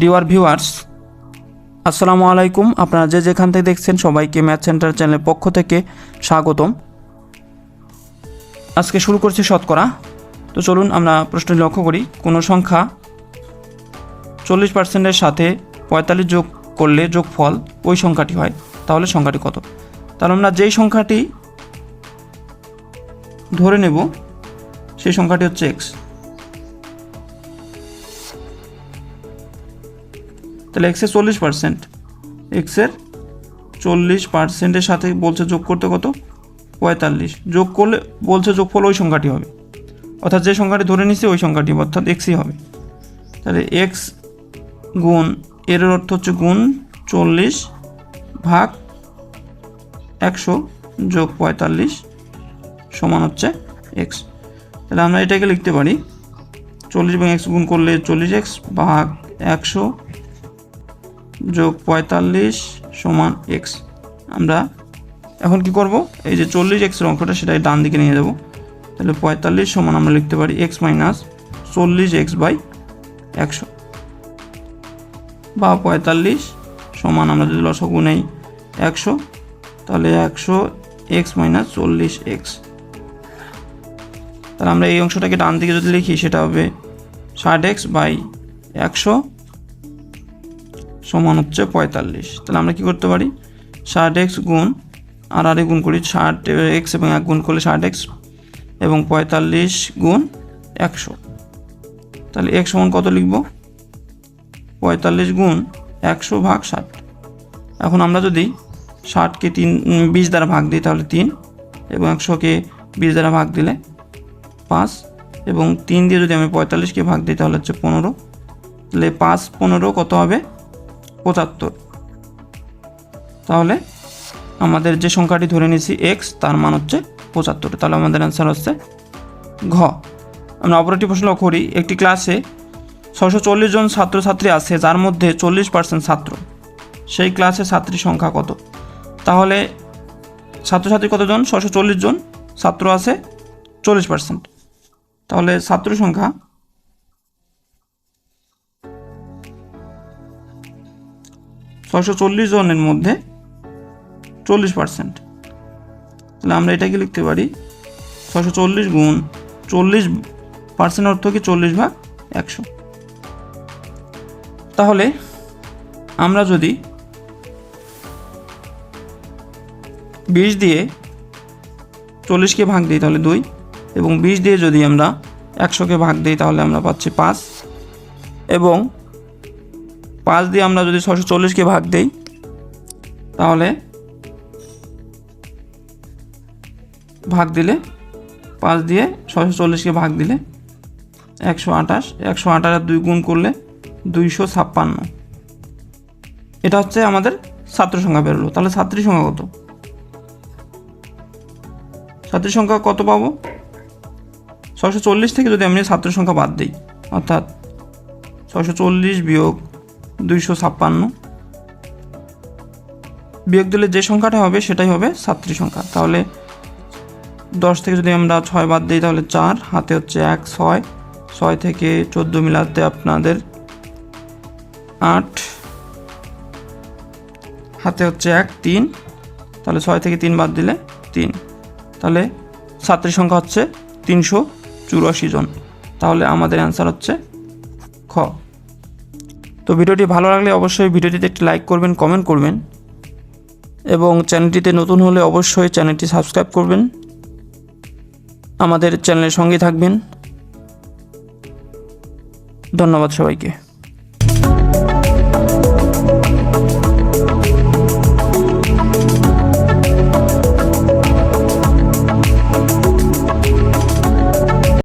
ডিওয়ার viewers, আসসালামু আলাইকুম। আপনারা যে যেখান থেকে দেখছেন সবাইকে ম্যাথ সেন্টার চ্যানেলের পক্ষ থেকে স্বাগতম। আজকে শুরু করছি শতকরা। তো চলুন আমরা প্রশ্ন লক্ষ্য করি। কোনো সংখ্যা চল্লিশ পার্সেন্টের সাথে পঁয়তাল্লিশ যোগ করলে যোগফল ওই সংখ্যাটি হয়। তাহলে সংখ্যাটি কত? তাহলে আমরা যেই সংখ্যাটি ধরে নেব, সেই সংখ্যাটি হচ্ছে এক্স তাহলে এক্সের চল্লিশ পার্সেন্ট এক্সের চল্লিশ পার্সেন্টের সাথে বলছে যোগ করতে কত? পঁয়তাল্লিশ। যোগ করলে বলছে যোগফল ওই সংখ্যাটি হবে। অর্থাৎ যে সংখ্যাটি ধরে নিছি ওই সংখ্যাটি অর্থাৎ এক্সই হবে। তাহলে এক্স গুণ, এর অর্থ হচ্ছে গুণ চল্লিশ ভাগ একশো যোগ পঁয়তাল্লিশ সমান হচ্ছে এক্স তাহলে আমরা এটাকে লিখতে পারি, চল্লিশ এবং এক্স গুণ করলে চল্লিশ এক্স ভাগ একশো যোগ পঁয়তাল্লিশ সমান এক্স আমরা এখন কি করব? এই যে চল্লিশ এক্সের অঙ্কটা সেটাই ডান দিকে নিয়ে যাব। তাহলে পঁয়তাল্লিশ সমান আমরা লিখতে পারি এক্স মাইনাস চল্লিশ এক্স বাই একশো। বা পঁয়তাল্লিশ সমান আমরা যদি লসগু নেই একশো, তাহলে একশো এক্স মাইনাস চল্লিশ এক্স তাহলে আমরা এই অংশটাকে ডান দিকে যদি লিখি, সেটা হবে ষাট এক্স বাই একশো। সমান হচ্ছে পঁয়তাল্লিশ। তাহলে আমরা কি করতে পারি? ষাট এক্স গুণ আর আরে গুণ করি ষাট এক্স এবং এক গুণ করলে ষাট এক্স এবং পঁয়তাল্লিশ গুণ একশো। তাহলে এক সমান কত লিখব? পঁয়তাল্লিশ গুণ একশো ভাগ ষাট। এখন আমরা যদি ষাটকে তিন বিশ দ্বারা ভাগ দিই তাহলে তিন এবং একশোকে বিশ দ্বারা ভাগ দিলে পাঁচ এবং তিন দিয়ে যদি আমি পঁয়তাল্লিশকে ভাগ দিই তাহলে হচ্ছে পনেরো। তাহলে পাঁচ পনেরো কত হবে? পঁচাত্তর। তাহলে আমাদের যে সংখ্যাটি ধরে নিয়েছি এক্স তার মান হচ্ছে পঁচাত্তর। তাহলে আমাদের অ্যান্সার হচ্ছে ঘ। আমরা অপরাধটি প্রশ্ন করি, একটি ক্লাসে ছশো চল্লিশ জন ছাত্রছাত্রী আছে, যার মধ্যে চল্লিশ পার্সেন্ট ছাত্র। সেই ক্লাসে ছাত্রীর সংখ্যা কত? তাহলে ছাত্রছাত্রী কতজন? ছশো চল্লিশ জন ছাত্র আছে চল্লিশ পার্সেন্ট তাহলে ছাত্র সংখ্যা ছশো চল্লিশ জনের মধ্যে চল্লিশ পার্সেন্ট। তাহলে আমরা এটাকে লিখতে পারি ছশো চল্লিশ গুণ চল্লিশ পার্সেন্ট অর্থ কি চল্লিশ ভাগ একশো। তাহলে আমরা যদি বিশ দিয়ে চল্লিশকে ভাগ দিই তাহলে দুই এবং বিশ দিয়ে যদি আমরা একশোকে ভাগ দিই তাহলে আমরা পাচ্ছি পাঁচ এবং পাঁচ দিয়ে আমরা যদি ছশো চল্লিশকে ভাগ দিই, তাহলে ভাগ দিলে পাঁচ দিয়ে ছশো চল্লিশকে ভাগ দিলে একশো আঠাশ। একশো আঠাশ দুই গুণ করলে দুইশো ছাপ্পান্ন। এটা হচ্ছে আমাদের ছাত্র সংখ্যা বেরোলো তাহলে ছাত্রী সংখ্যা কত? ছাত্রী সংখ্যা কত পাবো? ছশো চল্লিশ থেকে যদি আমি ছাত্র সংখ্যা বাদ দিই, অর্থাৎ ছশো চল্লিশ বিয়োগ দুইশো ছাপ্পান্ন। বিয়োগ দিলে যে সংখ্যাটা হবে, সেটাই হবে ছাত্রী সংখ্যা। তাহলে দশ থেকে যদি আমরা ছয় বাদ দিই, তাহলে চার। হাতে হচ্ছে এক, ছয়। ছয় থেকে চোদ্দ মিলাতে আপনাদের আট। হাতে হচ্ছে এক, তিন। তাহলে ছয় থেকে তিন বাদ দিলে তিন। তাহলে ছাত্রী সংখ্যা হচ্ছে তিনশো চুরাশি জন। তাহলে আমাদের অ্যান্সার হচ্ছে খ। ভিডিওটি ভালো লাগলে অবশ্যই ভিডিওটিতে একটি লাইক করবেন কমেন্ট করবেন এবং চ্যানেলটিতে নতুন হলে অবশ্যই চ্যানেলটি সাবস্ক্রাইব করবেন। আমাদের চ্যানেলের সঙ্গে থাকবেন। ধন্যবাদ সবাইকে।